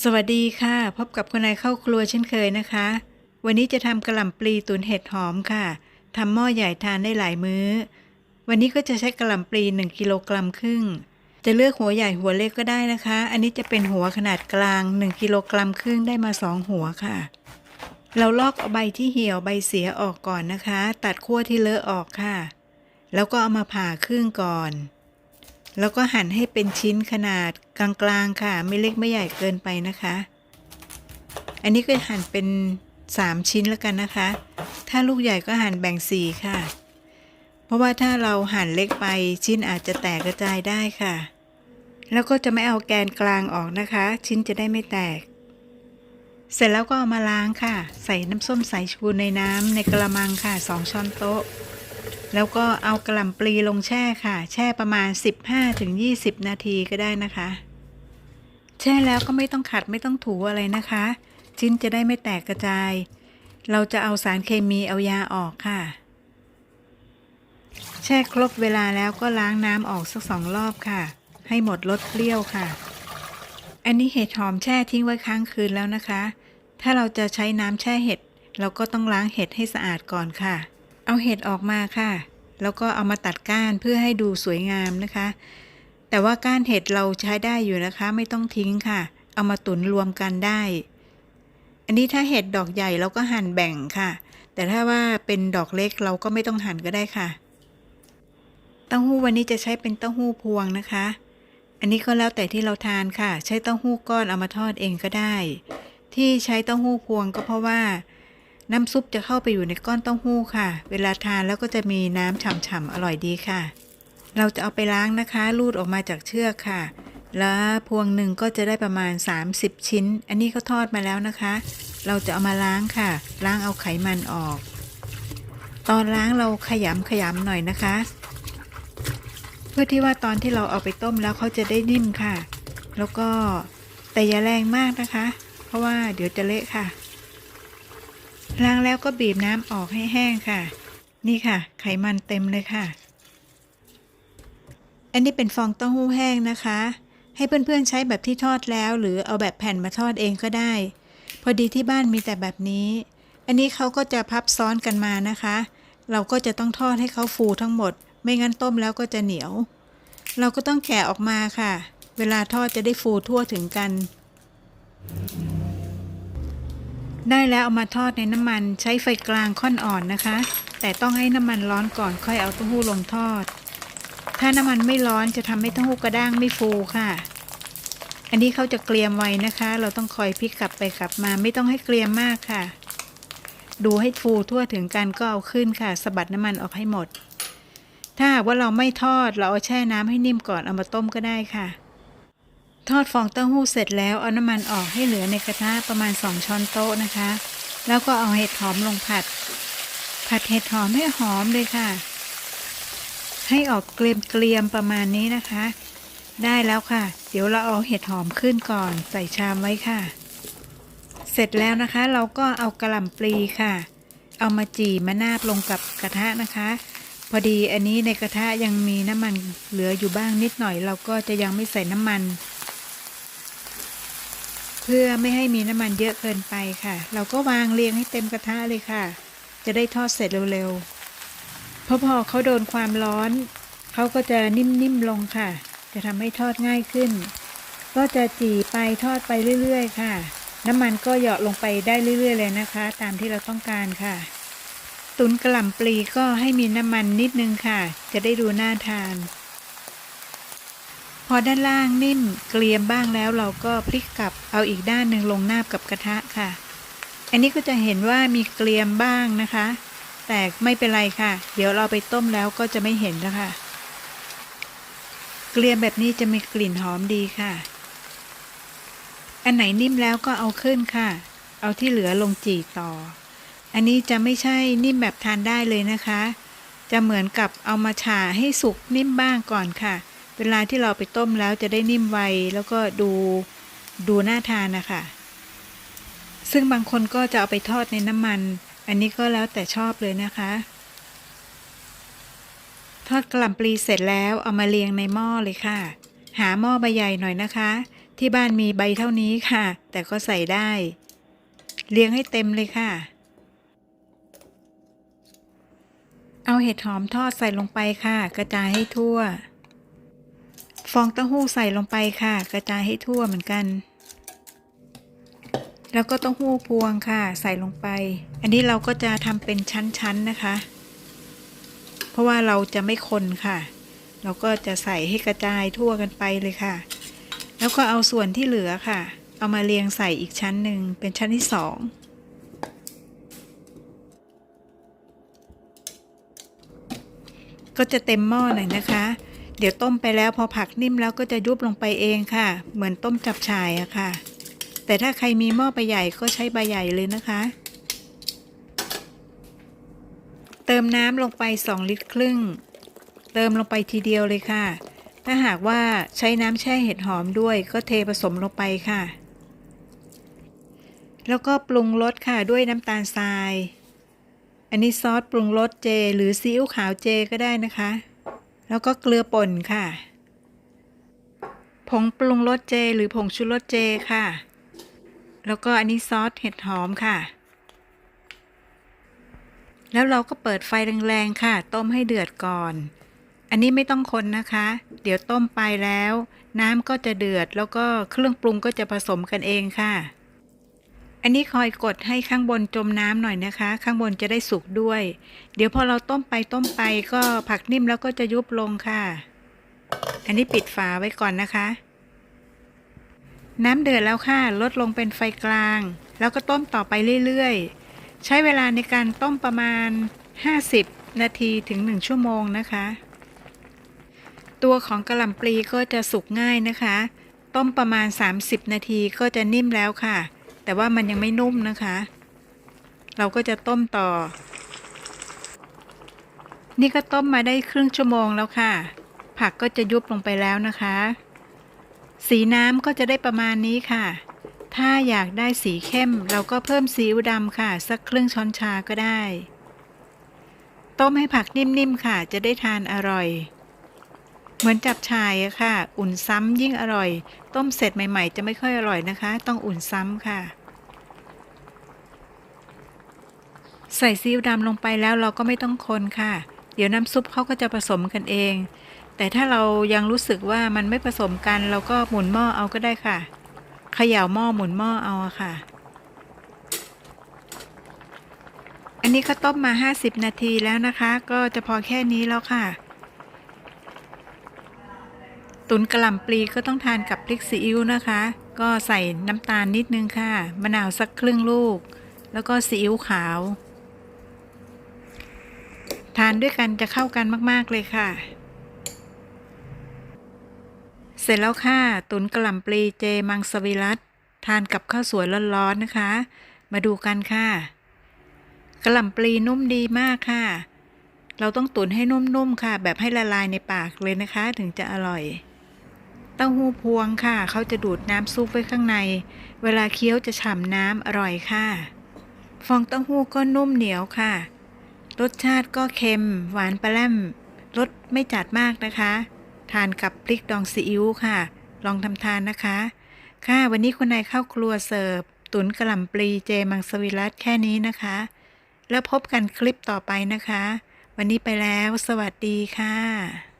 สวัสดีค่ะ พบกับคุณนายเข้าครัวเช่นเคยนะคะ วันนี้จะทำกระหล่ำปลีตุ๋นเห็ดหอมค่ะทำหม้อใหญ่ทานได้หลายมื้อ วันนี้ก็จะใช้กระหล่ำปลี 1กิโลกรัมครึ่ง จะเลือกหัวใหญ่หัวเล็กก็ได้นะคะ อันนี้จะเป็นหัวขนาดกลาง 1กิโลกรัมครึ่งได้มา 2 หัวค่ะ เราลอกเอาใบที่เหี่ยวใบเสียออกก่อนนะคะ ตัดขั้วที่เลอะออกค่ะ แล้วก็เอามาผ่าครึ่งก่อน แล้วก็หั่นให้เป็นชิ้นขนาดกลางๆค่ะ ไม่เล็กไม่ใหญ่เกินไปนะคะ อันนี้ก็หั่นเป็น 3 ชิ้นแล้วกันนะคะ ถ้าลูกใหญ่ก็หั่นแบ่งสีค่ะ เพราะว่าถ้าเราหั่นเล็กไปชิ้นอาจจะแตกกระจายได้ค่ะ แล้วก็จะไม่เอาแกนกลางออกนะคะ ชิ้นจะได้ไม่แตก เสร็จแล้วก็เอามาล้างค่ะ ใส่น้ำส้มสายชูในน้ำในกระมังค่ะ 2 ช้อนโต๊ะ แล้วก็เอากระหล่ำปลีลงแช่ค่ะ แช่ประมาณ 15-20 นาทีก็ได้นะคะ แช่แล้วก็ไม่ต้องขัดไม่ต้องถูอะไรนะคะ ชิ้นจะได้ไม่แตกกระจาย เราจะเอาสารเคมีเอายาออกค่ะ แช่ครบเวลาแล้วก็ล้างน้ำออกสักสองรอบค่ะ ให้หมดรสเปรี้ยวค่ะ อันนี้เห็ดหอมแช่ทิ้งไว้ค้างคืนแล้วนะคะ ถ้าเราจะใช้น้ำแช่เห็ดเราก็ต้องล้างเห็ดให้สะอาดก่อนค่ะ เอาเห็ดออกมาค่ะ แล้วก็เอามาตัดก้านเพื่อให้ดูสวยงามนะคะ แต่ว่าก้านเห็ดเราใช้ได้อยู่นะคะ ไม่ต้องทิ้งค่ะ เอามาตุนรวมกันได้ อันนี้ถ้าเห็ดดอกใหญ่เราก็หั่นแบ่งค่ะ แต่ถ้าว่าเป็นดอกเล็กเราก็ไม่ต้องหั่นก็ได้ค่ะ เต้าหู้วันนี้จะใช้เป็นเต้าหู้พวงนะคะ อันนี้ก็แล้วแต่ที่เราทานค่ะ ใช้เต้าหู้ก้อนเอามาทอดเองก็ได้ ที่ใช้เต้าหู้พวงก็เพราะว่า น้ำซุปจะเข้าไปอยู่ในก้อนเต้าหู้ค่ะ เวลาทานแล้วก็จะมีน้ำฉ่ำๆอร่อยดีค่ะ เราจะเอาไปล้างนะคะรูดออกมาจากเชือกค่ะ แล้วพวงหนึ่งก็จะได้ประมาณ 30 ชิ้น อันนี้เขาทอดมาแล้วนะคะ เราจะเอามาล้างค่ะ ล้างเอาไขมันออก ตอนล้างเราขยำขยำหน่อยนะคะ เพื่อที่ว่าตอนที่เราเอาไปต้มแล้วเขาจะได้นิ่มค่ะ แล้วก็แต่อย่าแรงมากนะคะ เพราะว่าเดี๋ยวจะเละค่ะ ล้างแล้วก็บีบน้ำออกให้แห้งค่ะ นี่ค่ะ ไขมันเต็มเลยค่ะ อันนี้เป็นฟองเต้าหู้แห้งนะคะ ให้เพื่อนๆใช้แบบที่ทอดแล้ว หรือเอาแบบแผ่นมาทอดเองก็ได้ พอดีที่บ้านมีแต่แบบนี้ อันนี้เขาก็จะพับซ้อนกันมานะคะ เราก็จะต้องทอดให้เขาฟูทั้งหมด ไม่งั้นต้มแล้วก็จะเหนียว เราก็ต้องแกะออกมาค่ะ เวลาทอดจะได้ฟูทั่วถึงกัน ได้แล้วเอามาทอดในน้ำมันใช้ไฟกลางค่อนอ่อนนะคะ แต่ต้องให้น้ำมันร้อนก่อนค่อยเอาเต้าหู้ลงทอด ถ้าน้ำมันไม่ร้อนจะทำให้เต้าหู้กระด้างไม่ฟูค่ะ อันนี้เขาจะเกรียมไว้นะคะ เราต้องคอยพลิกกลับไปกลับมาไม่ต้องให้เกรียมมากค่ะ ดูให้ฟูทั่วถึงกันก็เอาขึ้นค่ะสะบัดน้ำมันออกให้หมด ถ้าว่าเราไม่ทอดเราเอาแช่น้ำให้นิ่มก่อนเอามาต้มก็ได้ค่ะ ทอดฟองเต้าหู้เสร็จแล้วเอาน้ำมันออกให้เหลือในกระทะประมาณ 2 ช้อนโต๊ะนะคะ แล้วก็เอาเห็ดหอมลงผัด ผัดเห็ดหอมให้หอมเลยค่ะ ให้ออกเกรียมๆประมาณนี้นะคะ ได้แล้วค่ะ เดี๋ยวเราเอาเห็ดหอมขึ้นก่อนใส่ชามไว้ค่ะ เสร็จแล้วนะคะเราก็เอากระหล่ำปลีค่ะ เอามาจี่มานาบลงกับกระทะนะคะพอดีอันนี้ในกระทะยังมีน้ำมันเหลืออยู่บ้างนิดหน่อย เราก็จะยังไม่ใส่น้ำมัน เพื่อไม่ให้มีน้ำมันเยอะเกินไปค่ะ เราก็วางเรียงให้เต็มกระทะเลยค่ะ จะได้ทอดเสร็จเร็วๆ เพราะพอเขาโดนความร้อน เขาก็จะนิ่มๆลงค่ะ จะทำให้ทอดง่ายขึ้น ก็จะจี่ไปทอดไปเรื่อยๆ ค่ะ น้ำมันก็เหยาะลงไปได้เรื่อยๆ เลยนะคะ ตามที่เราต้องการค่ะ ตุนกระหล่ำปลีก็ให้มีน้ำมันนิดนึงค่ะ จะได้ดูน่าทาน อด้านล่างนิ่มเกรียมบ้างแล้วเราก็พลิกกลับเอาอีกด้านหนึ่งลงนาบกับกระทะค่ะ อันนี้ก็จะเห็นว่ามีเกรียมบ้างนะคะ แต่ไม่เป็นไรค่ะ เดี๋ยวเราไปต้มแล้วก็จะไม่เห็นแล้วค่ะ เกลียมแบบนี้จะมีกลิ่นหอมดีค่ะ อันไหนนิ่มแล้วก็เอาขึ้นค่ะ เอาที่เหลือลงจี่ต่อ อันนี้จะไม่ใช่นิ่มแบบทานได้เลยนะคะ จะเหมือนกับเอามาฉ่าให้สุกนิ่มบ้างก่อนค่ะ เวลาที่เราไปต้มแล้วจะได้นิ่มไว แล้วก็ดูดูน่าทานนะคะซึ่งบางคนก็จะเอาไปทอดในน้ำมัน อันนี้ก็แล้วแต่ชอบเลยนะคะ ทอดกะหล่ำปลีเสร็จแล้วเอามาเรียงในหม้อเลยค่ะ หาหม้อใบใหญ่หน่อยนะคะ ที่บ้านมีใบเท่านี้ค่ะ แต่ก็ใส่ได้ เรียงให้เต็มเลยค่ะ เอาเห็ดหอมทอดใส่ลงไปค่ะ กระจายให้ทั่ว ฟองเต้าหู้ใส่ลงไปค่ะ กระจายให้ทั่วเหมือนกัน แล้วก็เต้าหู้พวงค่ะ ใส่ลงไป อันนี้เราก็จะทำเป็นชั้นๆนะคะ เพราะว่าเราจะไม่คนค่ะ เราก็จะใส่ให้กระจายทั่วกันไปเลยค่ะ แล้วก็เอาส่วนที่เหลือค่ะ เอามาเรียงใส่อีกชั้นหนึ่งเป็นชั้นที่สองก็จะเต็มหม้อหน่อยนะคะ เดี๋ยวต้มไปแล้วพอผักนิ่มแล้วก็จะยุบลงไปเองค่ะ เหมือนต้มจับฉ่ายอะค่ะ แต่ถ้าใครมีหม้อใบใหญ่ก็ใช้ใบใหญ่เลยนะคะ เติมน้ำลงไป 2 ลิตรครึ่ง เติมลงไปทีเดียวเลยค่ะ ถ้าหากว่าใช้น้ำแช่เห็ดหอมด้วยก็เทผสมลงไปค่ะ แล้วก็ปรุงรสค่ะด้วยน้ำตาลทราย อันนี้ซอสปรุงรสเจ หรือซีอิ๊วขาวเจก็ได้นะคะ แล้วก็เกลือป่นค่ะ ผงปรุงรสเจ หรือผงชูรสเจค่ะ แล้วก็อันนี้ซอสเห็ดหอมค่ะ แล้วเราก็เปิดไฟแรงๆค่ะ ต้มให้เดือดก่อน อันนี้ไม่ต้องคนนะคะ เดี๋ยวต้มไปแล้ว น้ำก็จะเดือดแล้วก็เครื่องปรุงก็จะผสมกันเองค่ะ อันนี้คอยกดให้ข้างบนจมน้ำหน่อยนะคะ ข้างบนจะได้สุกด้วย เดี๋ยวพอเราต้มไปต้มไปก็ผักนิ่มแล้วก็จะยุบลงค่ะ อันนี้ปิดฝาไว้ก่อนนะคะ น้ำเดือดแล้วค่ะ ลดลงเป็นไฟกลาง แล้วก็ต้มต่อไปเรื่อยๆ ใช้เวลาในการต้มประมาณ 50 นาทีถึง 1 ชั่วโมงนะคะ ตัวของกระหล่ำปลีก็จะสุกง่ายนะคะ ต้มประมาณ 30 นาทีก็จะนิ่มแล้วค่ะ แต่ว่ามันยังไม่นุ่มนะคะ เราก็จะต้มต่อ นี่ก็ต้มมาได้ครึ่งชั่วโมงแล้วค่ะ ผักก็จะยุบลงไปแล้วนะคะ สีน้ำก็จะได้ประมาณนี้ค่ะ ถ้าอยากได้สีเข้ม เราก็เพิ่มซีอิ๊วดำค่ะ สักครึ่งช้อนชาก็ได้ ต้มให้ผักนิ่มๆค่ะ จะได้ทานอร่อย เหมือนจับชายอะค่ะ อุ่นซ้ำยิ่งอร่อย ต้มเสร็จใหม่ ๆ จะไม่ค่อยอร่อยนะคะ ต้องอุ่นซ้ำค่ะ ใส่ซีอิ๊วดำลงไปแล้วเราก็ไม่ต้องคนค่ะ เดี๋ยวน้ำซุปเขาก็จะผสมกันเอง แต่ถ้าเรายังรู้สึกว่ามันไม่ผสมกัน เราก็หมุนหม้อเอาก็ได้ค่ะเขย่าหม้อหมุนหม้อเอาค่ะ อันนี้เขาต้มมา 50 นาทีแล้วนะคะ ก็จะพอแค่นี้แล้วค่ะ ตุนกระหล่ำปลีก็ต้องทานกับพริกซีอิ๊วนะคะ ก็ใส่น้ำตาลนิดนึงค่ะ มะนาวสักครึ่งลูก แล้วก็ซีอิ๊วขาว ทานด้วยกันจะเข้ากันมากๆเลยค่ะ เสร็จแล้วค่ะ ตุนกระหล่ำปลีเจมังสวิรัตทานกับข้าวสวยร้อนๆนะคะ มาดูกันค่ะกระหล่ำปลีนุ่มดีมากค่ะ เราต้องตุ๋นให้นุ่มๆค่ะ แบบให้ละลายในปากเลยนะคะ ถึงจะอร่อย เต้าหู้พวงค่ะ เขาจะดูดน้ำซุปไว้ข้างใน เวลาเคี้ยวจะฉ่ำน้ำอร่อยค่ะ ฟองเต้าหู้ก็นุ่มเหนียวค่ะ รสชาติก็เค็ม หวานปลาแรมรสไม่จัดมากนะคะ ทานกับพริกดองซีอิ๊วค่ะ ลองทำทานนะคะ ค่ะ วันนี้คุณนายเข้าครัวเสิร์ฟ ตุ๋นกระหล่ำปลีเจมังสวิรัตแค่นี้นะคะ แล้วพบกันคลิปต่อไปนะคะ วันนี้ไปแล้ว สวัสดีค่ะ